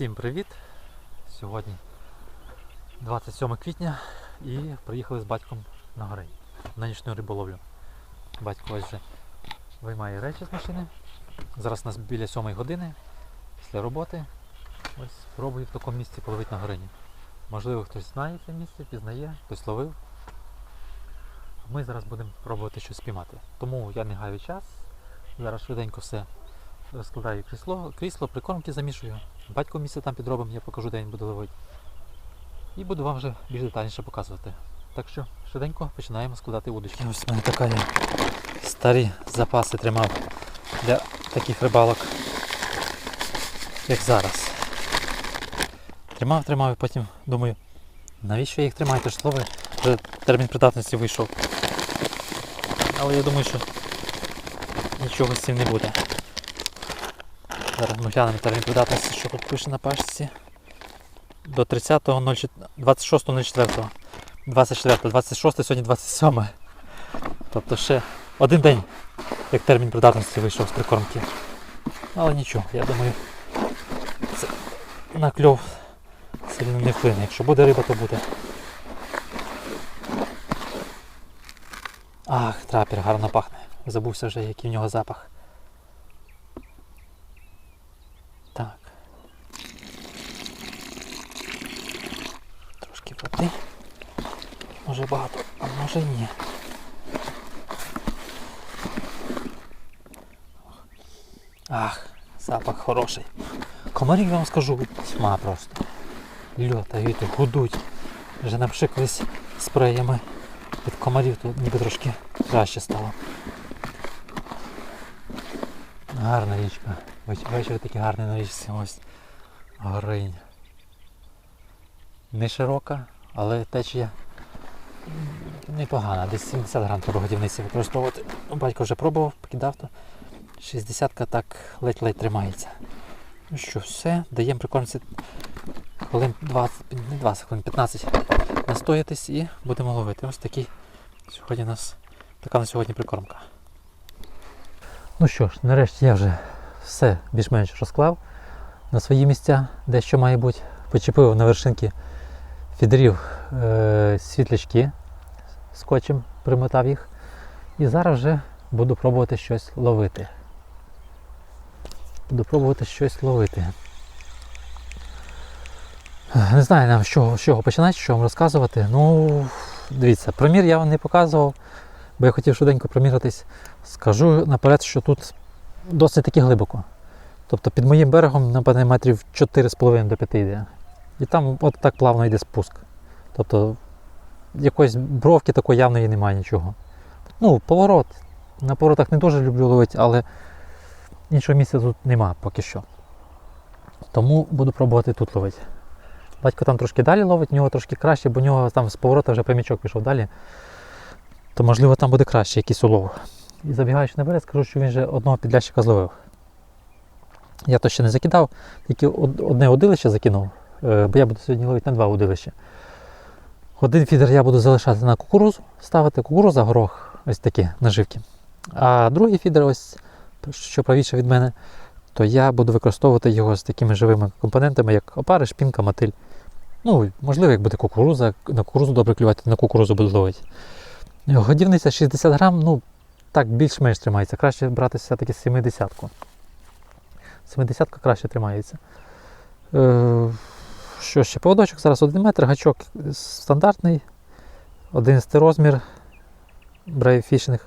Всім привіт! Сьогодні 27 квітня і приїхали з батьком на гори на нічну риболовлю. Батько ось вже виймає речі з машини. Зараз у нас біля 7 години після роботи. Ось пробую в такому місці половити на горині. Можливо, хтось знає це місце, пізнає, хтось ловив. Ми зараз будемо пробувати щось спіймати. Тому я не гаю час. Зараз швиденько все розкладаю крісло, крісло, прикормки замішую. Батько місце там підробимо, я покажу, де він буде ловити. І буду вам вже більш детальніше показувати. Так що швиденько починаємо складати удочки. Ось в мене така я старі запаси тримав для таких рибалок, як зараз. Тримав, тримав і потім думаю, навіщо я їх тримаю, то ж лови, вже термін придатності вийшов. Але я думаю, що нічого з цим не буде. Зараз ми глянемо термін придатності, що тут пише на пашці. До 30.26.04. 24, 26, сьогодні 27. Тобто ще один день, як термін придатності вийшов з прикормки. Але нічого, я думаю, це на кльов сильно не вплине. Якщо буде риба, то буде. Ах, трапер гарно пахне. Забувся вже, який в нього запах. Так. Води. Може багато, а може ні. Ах, запах хороший. Комарів я вам скажу, тьма просто. Льотають, гудуть. Вже напшикались спреями від комарів, то ніби трошки краще стало. Гарна річка. Веч- Вечір такий гарний на річці. Ось горинь. Не широка, але течія непогана. Десь 70 грам треба годівниці використовувати. Ну, Батько вже пробував, покидав то. 60-ка так ледь-ледь тримається. Ну що, все, даємо прикормці хвилин 20, не 20 хвилин, 15 настоятись і будемо ловити. Ось такий сьогодні у нас така на сьогодні прикормка. Ну що ж, нарешті я вже все більш-менш розклав на свої місця, де що має бути. Почепив на вершинки фідерів е, світлячки скотчем, примотав їх. І зараз вже буду пробувати щось ловити. Буду пробувати щось ловити. Не знаю нам з чого, з чого починати, що вам розказувати. Ну, дивіться, промір я вам не показував, бо я хотів швиденько промірятись. Скажу наперед, що тут досить таки глибоко. Тобто під моїм берегом, напевне, метрів 4,5 до 5 йде. І там от так плавно йде спуск. Тобто якоїсь бровки такої явної немає нічого. Ну, поворот. На поворотах не дуже люблю ловити, але іншого місця тут нема поки що. Тому буду пробувати тут ловити. Батько там трошки далі ловить, в нього трошки краще, бо в нього там з поворота вже прямічок пішов далі. То можливо там буде краще якийсь улов. І забігаючи наперед, скажу, що він вже одного підлящика зловив. Я то ще не закидав, тільки одне удилище закинув, бо я буду сьогодні ловити на два удилища. Один фідер я буду залишати на кукурузу, ставити кукуруза, горох, ось такі наживки. А другий фідер, ось що правіше від мене, то я буду використовувати його з такими живими компонентами, як опари, шпінка, мотиль. Ну, можливо, як буде кукуруза, на кукурузу добре клювати, на кукурузу буду ловити. Годівниця 60 грам, ну, так більш-менш тримається. Краще брати все-таки 70-ку. 70-ка краще тримається. Е, що ще? Поводочок зараз 1 метр, гачок стандартний, 11 розмір брейфішних.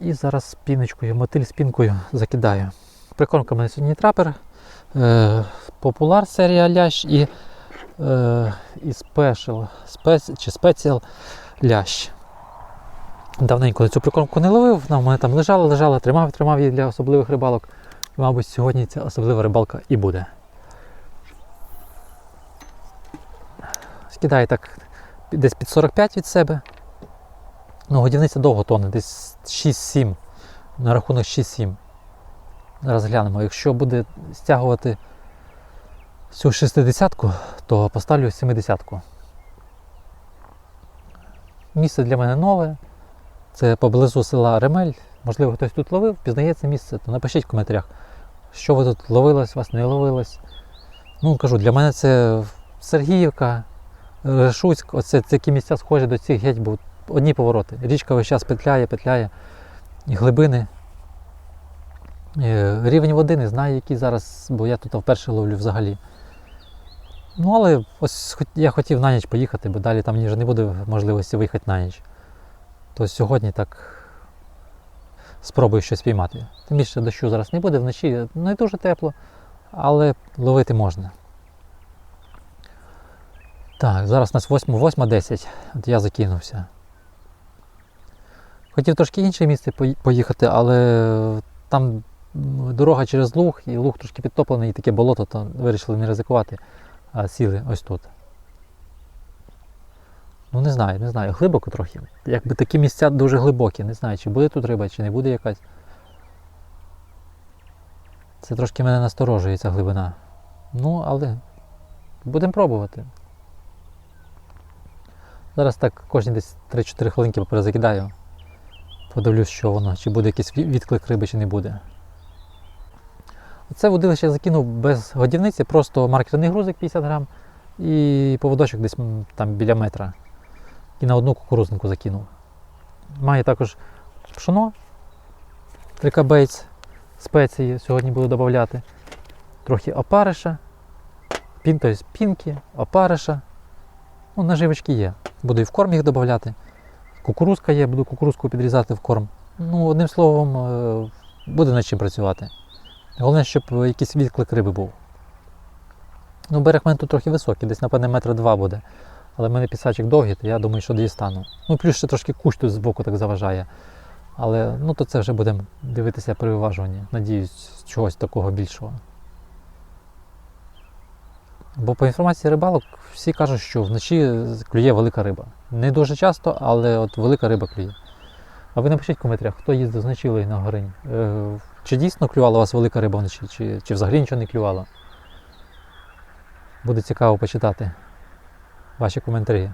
І зараз з піночкою, мотиль з пінкою закидаю. Прикормка в мене сьогодні трапер, е, популяр серія лящ і, е, і спешл, спец, чи спеціал лящ. Давненько цю прикормку не ловив, вона в мене там лежала, лежала, тримав, тримав її для особливих рибалок. Мабуть, сьогодні ця особлива рибалка і буде. Скидаю так десь під 45 від себе. Ну, годівниця довго тоне, десь 6-7. На рахунок 6-7. Зараз глянемо. Якщо буде стягувати цю 60-ку, то поставлю 70-ку. Місце для мене нове. Це поблизу села Ремель. Можливо, хтось тут ловив, пізнає це місце, то напишіть в коментарях, що ви тут ловилось, вас не ловилось. Ну, кажу, для мене це Сергіївка, Решуцьк, оце такі місця схожі до цих геть, бо одні повороти. Річка весь час петляє, петляє, і глибини. Е, Рівень води не знаю, який зараз, бо я тут вперше ловлю взагалі. Ну, але ось я хотів на ніч поїхати, бо далі там вже не буде можливості виїхати на ніч. То сьогодні так спробую щось піймати. Тим більше дощу зараз не буде, вночі не дуже тепло, але ловити можна. Так, зараз у нас 8, 8.10, от я закинувся. Хотів трошки інше місце поїхати, але там дорога через луг, і луг трошки підтоплений, і таке болото, то вирішили не ризикувати, а сіли ось тут. Ну не знаю, не знаю, глибоко трохи. Якби такі місця дуже глибокі, не знаю, чи буде тут риба, чи не буде якась. Це трошки мене насторожує ця глибина. Ну, але будемо пробувати. Зараз так кожні десь 3-4 хвилинки перезакидаю. Подивлюсь, що воно, чи буде якийсь відклик риби, чи не буде. Оце водилище я закинув без годівниці, просто маркерний грузик 50 грам і поводочок десь там біля метра. І на одну кукурузника закинув. Має також пшоно, трикабейц, спеції сьогодні буду додати. Трохи опариша, пін, пінки, опариша. Ну, наживочки є. Буду і в корм їх додати. Кукурузка є, буду кукурузку підрізати в корм. Ну, одним словом, е, буде над чим працювати. Головне, щоб якийсь відклик риби був. Ну, берег мене тут трохи високий, десь, напевне, метра два буде. Але в мене пісачок довгий, то я думаю, що дістану. Ну, плюс ще трошки кущ тут збоку так заважає. Але ну, то це вже будемо дивитися при виважуванні. Надіюсь, чогось такого більшого. Бо по інформації рибалок всі кажуть, що вночі клює велика риба. Не дуже часто, але от велика риба клює. А ви напишіть в коментарях, хто їздив з ночівлею на горинь. Е, чи дійсно клювала у вас велика риба вночі, чи, чи взагалі нічого не клювало? Буде цікаво почитати ваші коментарі.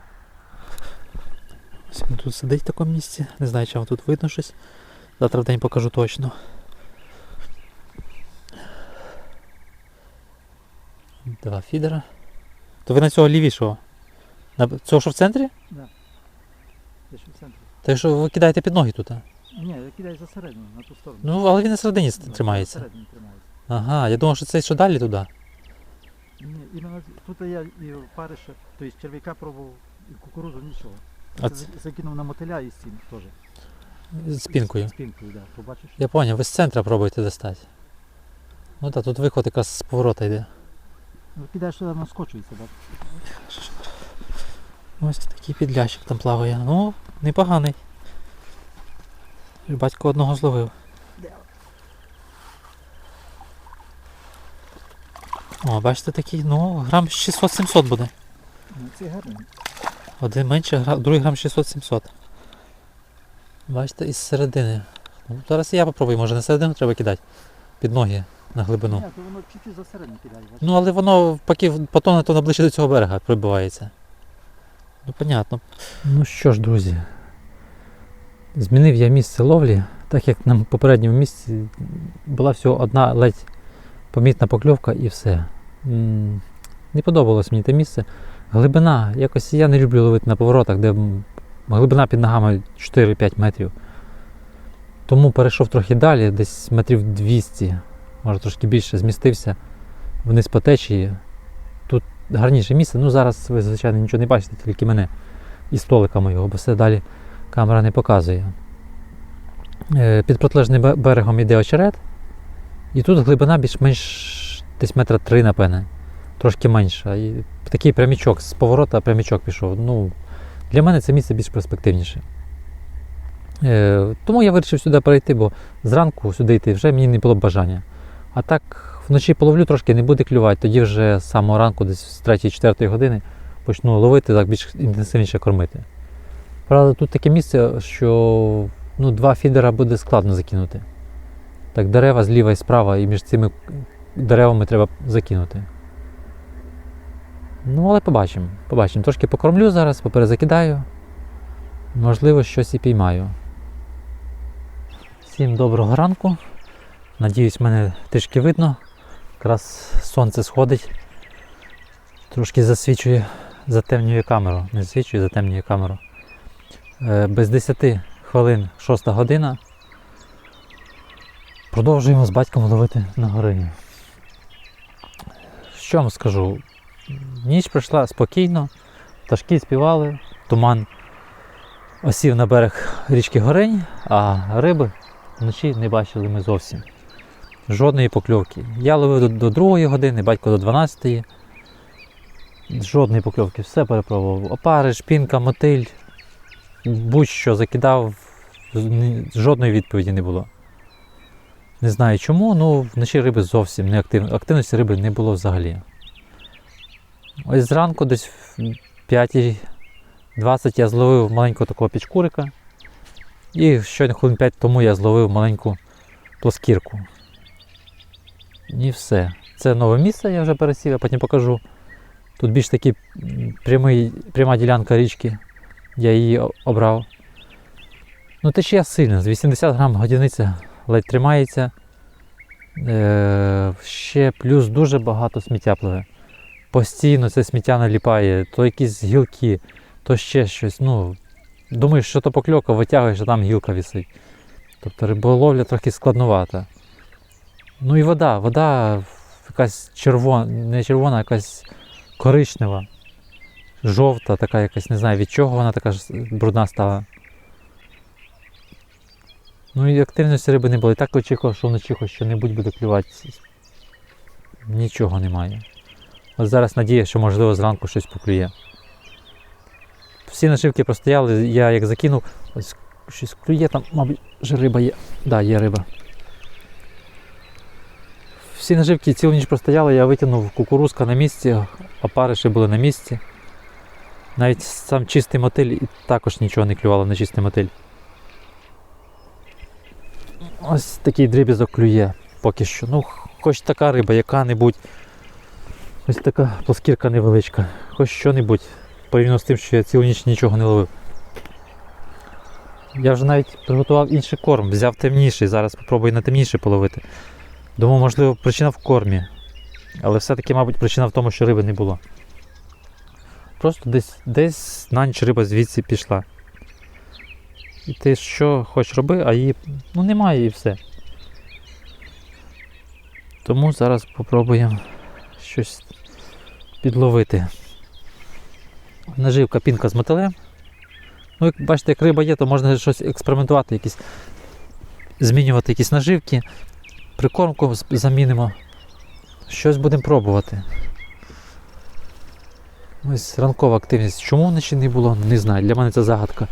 Він тут сидить в такому місці. Не знаю, чи вам тут видно щось. Завтра в день покажу точно. Два фідера. То ви на цього лівішого? На цього, що в центрі? Ти що в центрі? Так що ви кидаєте під ноги тут? а? Ні, я кидаю за середину, на ту сторону. Ну, але він на середині с- Да, тримається. За середину тримається. Ага, я думав, що це що далі туди. Ні, іменно тут я і париша, тобто черв'яка пробував, і кукурузу нічого. А Це це- Закинув на мотиля і стін теж. З пінкою. З пінкою, так. Да. Побачиш? Я поняв, ви з центра пробуєте достати. Ну так, тут виход якраз з поворота йде. Кидаєш туди, воно скочується, так? Ось такий підлящик там плаває. Ну, непоганий. Батько одного зловив. О, бачите такий, ну, грам 600-700 буде. Ну, це гарно. Один менше, другий грам 600-700. Бачите, із середини. Ну, зараз і я попробую, може на середину треба кидати. Під ноги на глибину. Ні, то воно чуть-чуть за кидає. бачиш? Ну, але воно поки потоне, то наближче до цього берега прибивається. Ну, понятно. Ну що ж, друзі. Змінив я місце ловлі, так як на попередньому місці була всього одна ледь помітна покльовка і все. М, Не подобалось мені те місце. Глибина, якось я не люблю ловити на поворотах, де м, глибина під ногами 4-5 метрів. Тому перейшов трохи далі, десь метрів 200, може трошки більше, змістився вниз по течії. Тут гарніше місце. Ну зараз ви, звичайно, нічого не бачите, тільки мене і столика моєго, бо все далі камера не показує. Е, Під протилежним берегом йде очерет. І тут глибина більш-менш десь метра три, напевне. Трошки менша. І такий прямічок з поворота прямічок пішов. Ну, для мене це місце більш перспективніше. Е, тому я вирішив сюди перейти, бо зранку сюди йти вже мені не було б бажання. А так вночі половлю трошки, не буде клювати, тоді вже з самого ранку, десь з 3-4 години, почну ловити, так більш інтенсивніше кормити. Правда, тут таке місце, що ну, два фідера буде складно закинути. Так, дерева зліва і справа, і між цими деревами треба закинути. Ну, але побачимо. Побачимо. Трошки покормлю зараз, поперезакидаю. Можливо, щось і піймаю. Всім доброго ранку. Надіюсь, мене трішки видно. Якраз сонце сходить. Трошки засвічує, затемнює камеру. Не засвічує, затемнює камеру. Е, Без 10 хвилин 6 година. Продовжуємо з батьком ловити на горині. Що вам скажу? Ніч пройшла спокійно, пташки співали, туман осів на берег річки Горень, а риби вночі не бачили ми зовсім. Жодної покльовки. Я ловив до, до 2 години, батько до 12. Жодної покльовки, все перепробував. Опари, шпінка, мотиль, будь-що закидав, жодної відповіді не було. Не знаю чому, ну вночі риби зовсім не активно. Активності риби не було взагалі. Ось зранку, десь в 5.20 я зловив маленького такого пічкурика. І щойно хвилин 5 тому я зловив маленьку плоскірку. І все. Це нове місце, я вже пересів, я потім покажу. Тут більш таки м, прямий, пряма ділянка річки. Я її обрав. Ну, течія сильна, з 80 грам годівниця ледь тримається. Е, ще плюс дуже багато сміття пливе. Постійно це сміття наліпає, то якісь гілки, то ще щось. Ну, думаєш, що то покльовка, витягуєш, а там гілка висить. Тобто риболовля трохи складновата. Ну і вода, вода якась червона, не червона, якась коричнева, жовта, така якась, не знаю від чого вона така брудна стала. Ну і активності риби не було. І так очікував, що вночі хоч що-небудь буде клювати. Нічого немає. От зараз надія, що можливо зранку щось поклює. Всі нашивки простояли, я як закинув, ось щось клює там, мабуть, вже риба є. Так, да, є риба. Всі наживки цілу ніч простояли, я витягнув кукурузка на місці, опариші були на місці. Навіть сам чистий мотиль і також нічого не клювало на чистий мотиль. Ось такий дріб'язок клює поки що. Ну, хоч така риба, яка-небудь. Ось така плоскірка невеличка. Хоч що-небудь. Порівняно з тим, що я цілу ніч нічого не ловив. Я вже навіть приготував інший корм, взяв темніший, зараз спробую на темніший половити. Думаю, можливо, причина в кормі. Але все-таки, мабуть, причина в тому, що риби не було. Просто десь, десь на ніч риба звідси пішла. І ти що хочеш роби, а її ну, немає і все. Тому зараз попробуємо щось підловити. Наживка пінка з мотилем. Ну, як бачите, як риба є, то можна щось експериментувати, якісь, змінювати якісь наживки, прикормку замінимо. Щось будемо пробувати. Ось ранкова активність. Чому вночі не було, не знаю. Для мене це загадка.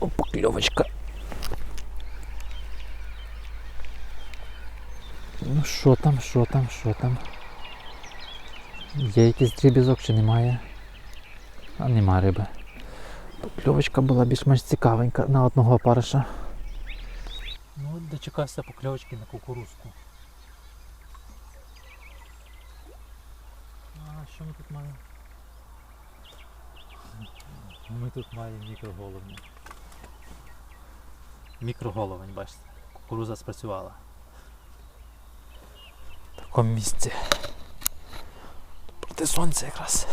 О, покльовочка. Ну що там, що там, що там? Є якийсь дрібізок чи немає? А нема риби. Покльовочка була більш-менш цікавенька на одного опариша. Ну, от дочекався покльовочки на кукурузку. А що ми тут маємо? Ми тут маємо мікроголовні. Мікроголовень, бачите. Кукуруза спрацювала. Такому місці. Проти сонця якраз.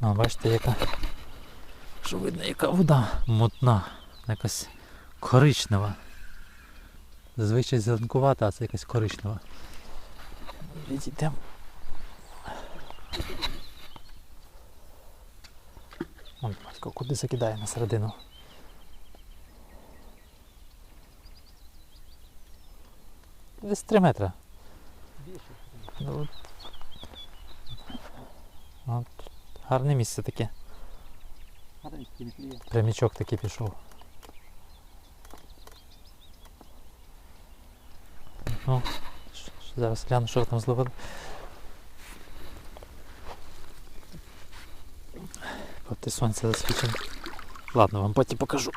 А, бачите, яка. Що видно, яка вода мутна, якась коричнева. Зазвичай зеленкувата, а це якась коричнева. Відійдемо. Батько, куди закидає на середину? Десь 3 метри. Ну, от. От. Гарне місце таке. Прямічок такий пішов. Ну, зараз гляну, що там зловили. Проти сонця засвічено. Ладно, вам потім покажу.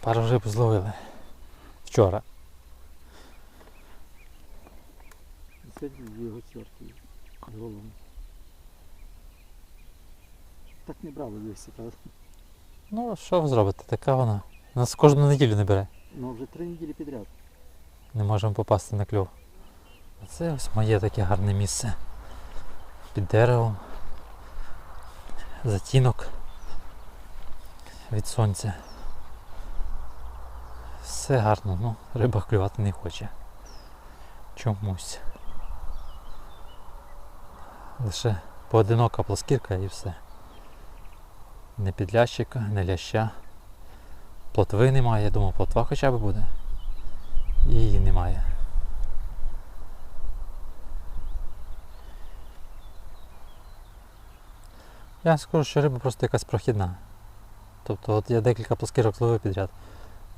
Пару риб зловили. Вчора. Сьогодні його чорті з головою. Так не брали весі, правда? Ну, що ви зробите? Така вона. Нас кожну неділю не бере. Ну вже три неділі підряд. Не можемо попасти на кльов. А Це ось моє таке гарне місце. Під деревом. Затінок від сонця. Все гарно, ну риба клювати не хоче. Чомусь. Лише поодинока плоскірка і все. Не підлящика, не ляща. Плотви немає, я думав, плотва хоча б буде. І її немає. Я скажу, що риба просто якась прохідна. Тобто от я декілька плоскирок зловив підряд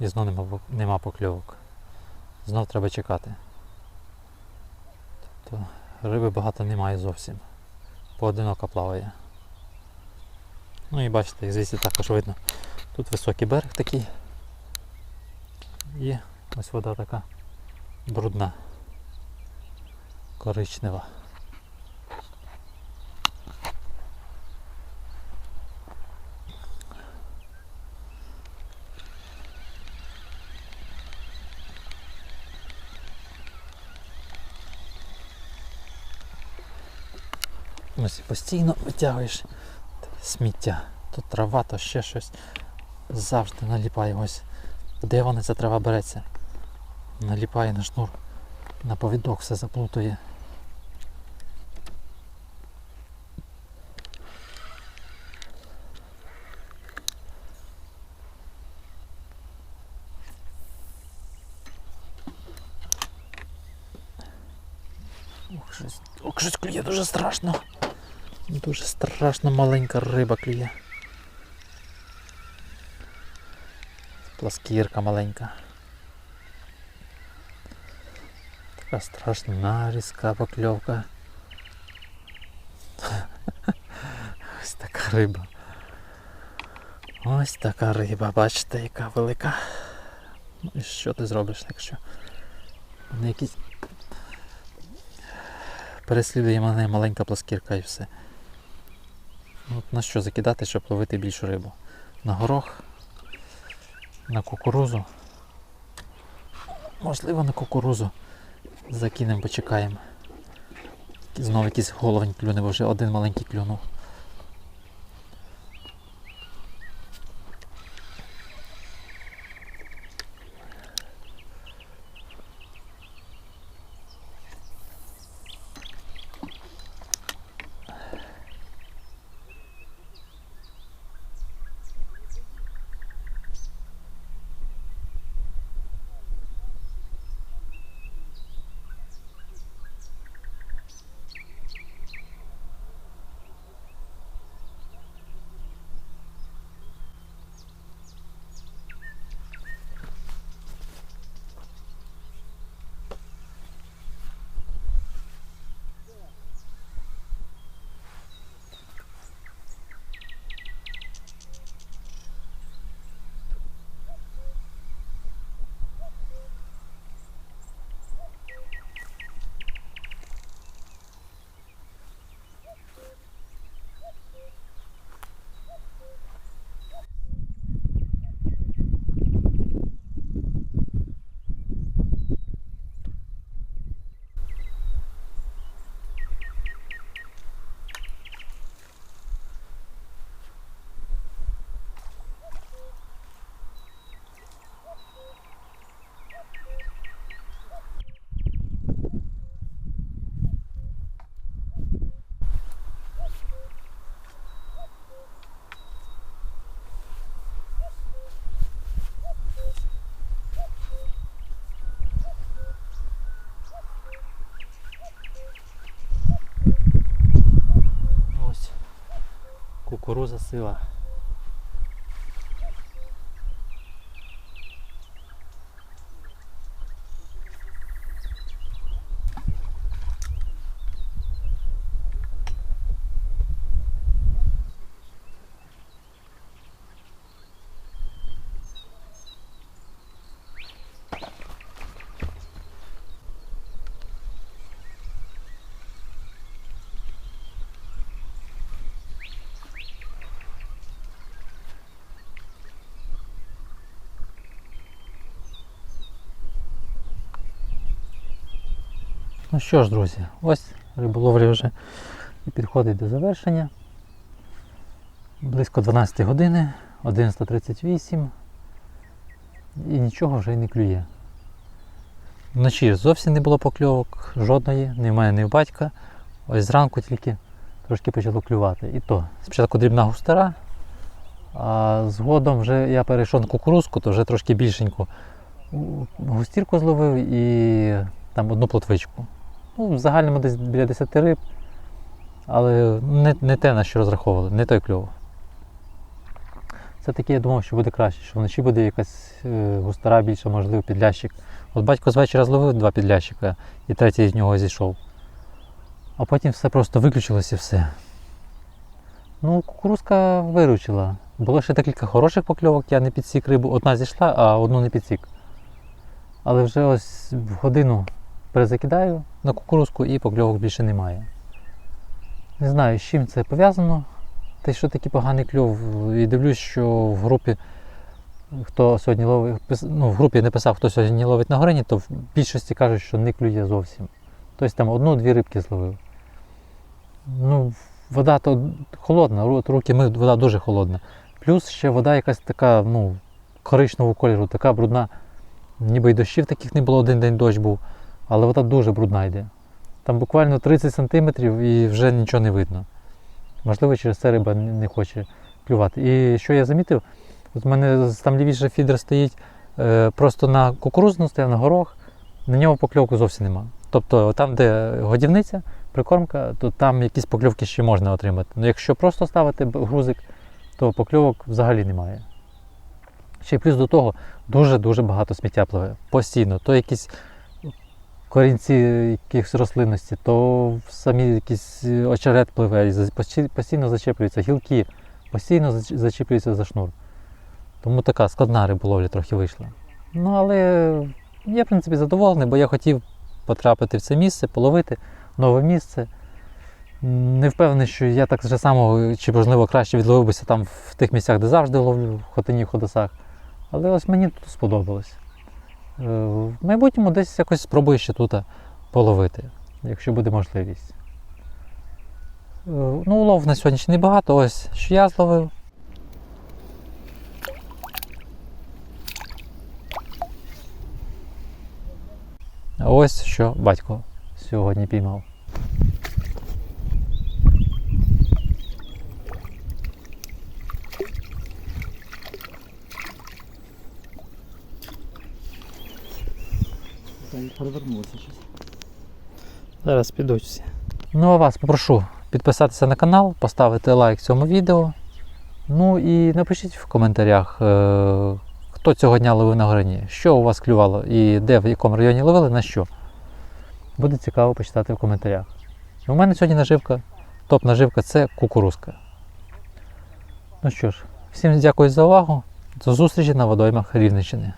і знов нема, нема покльовок. Знов треба чекати. Тобто риби багато немає зовсім. Поодиноко плаває. Ну і бачите, звідси також видно. Тут високий берег такий. І ось вода така брудна, коричнева. Ось постійно витягуєш сміття. То трава, то ще щось. Завжди наліпає ось. Де вона ця трава береться? Наліпає на шнур. На повідок все заплутує. Ох, щось, ох, щось клює дуже страшно. Дуже страшно маленька риба клює. Пласкірка маленька. Така страшна нарізка, покльовка. Ось така риба. Ось така риба, бачите, яка велика. Ну і що ти зробиш, якщо не якісь переслідує мене маленька пласкірка і все. От на що закидати, щоб ловити більшу рибу? На горох, на кукурузу. Можливо, на кукурузу. Закинемо, почекаємо. Знову якийсь головень клюне, бо вже один маленький клюнув. Кукуруза сила. Ну що ж, друзі, ось риболовля вже підходить до завершення. Близько 12 години, 11.38 і нічого вже й не клює. Вночі зовсім не було покльовок, жодної, немає ні в батька. Ось зранку тільки трошки почало клювати. І то спочатку дрібна густера, а згодом вже я перейшов на кукурузку, то вже трошки більшеньку. Густірку зловив і там одну плотвичку. Ну, в загальному десь біля 10 риб, але не, не те, на що розраховували, не той кльов. Все-таки я думав, що буде краще, що вночі буде якась е, густара більша, можливо, підлящик. От батько з вечора зловив два підлящика і третій з нього зійшов. А потім все просто виключилося і все. Ну, кукурузка виручила. Було ще декілька хороших покльовок, я не підсік рибу. Одна зійшла, а одну не підсік. Але вже ось в годину перезакидаю на кукурузку і покльовок більше немає. Не знаю, з чим це пов'язано. Те, що такий поганий кльов. І дивлюсь, що в групі, хто сьогодні ловить, ну, в групі не писав, хто сьогодні ловить на горині, то в більшості кажуть, що не клює зовсім. Тобто там одну-дві рибки зловив. Ну, вода то холодна, руки мив, вода дуже холодна. Плюс ще вода якась така, ну, коричневого кольору, така брудна. Ніби й дощів таких не було, один день дощ був, але вода дуже брудна йде. Там буквально 30 см і вже нічого не видно. Можливо, через це риба не хоче клювати. І що я замітив, от в мене там лівіше фідер стоїть е, просто на кукурузну, стояв на горох, на нього покльовку зовсім нема. Тобто там, де годівниця, прикормка, то там якісь покльовки ще можна отримати. Ну, якщо просто ставити грузик, то покльовок взагалі немає. Ще й плюс до того дуже-дуже багато сміття пливе. Постійно. То якісь корінці якихось рослинності, то самі якийсь очерет пливе, постійно зачеплюються гілки, постійно зач- зачіплюються за шнур. Тому така складна риболовля трохи вийшла. Ну, але я, в принципі, задоволений, бо я хотів потрапити в це місце, половити нове місце. Не впевнений, що я так же само, чи можливо краще відловив бися там в тих місцях, де завжди ловлю, в хотині, в ходосах. Але ось мені тут сподобалось. Е, В майбутньому десь якось спробую ще тут половити, якщо буде можливість. Е, Ну, улов на сьогодні ще небагато, ось що я зловив. Ось що батько сьогодні піймав. Перевернулося щось. Зараз підуть всі. Ну а вас попрошу підписатися на канал, поставити лайк цьому відео. Ну і напишіть в коментарях, е, хто цього дня ловив на грані, що у вас клювало і де в якому районі ловили, на що. Буде цікаво почитати в коментарях. У мене сьогодні наживка, топ наживка це кукурузка. Ну що ж, всім дякую за увагу. До зустрічі на водоймах Рівненщини.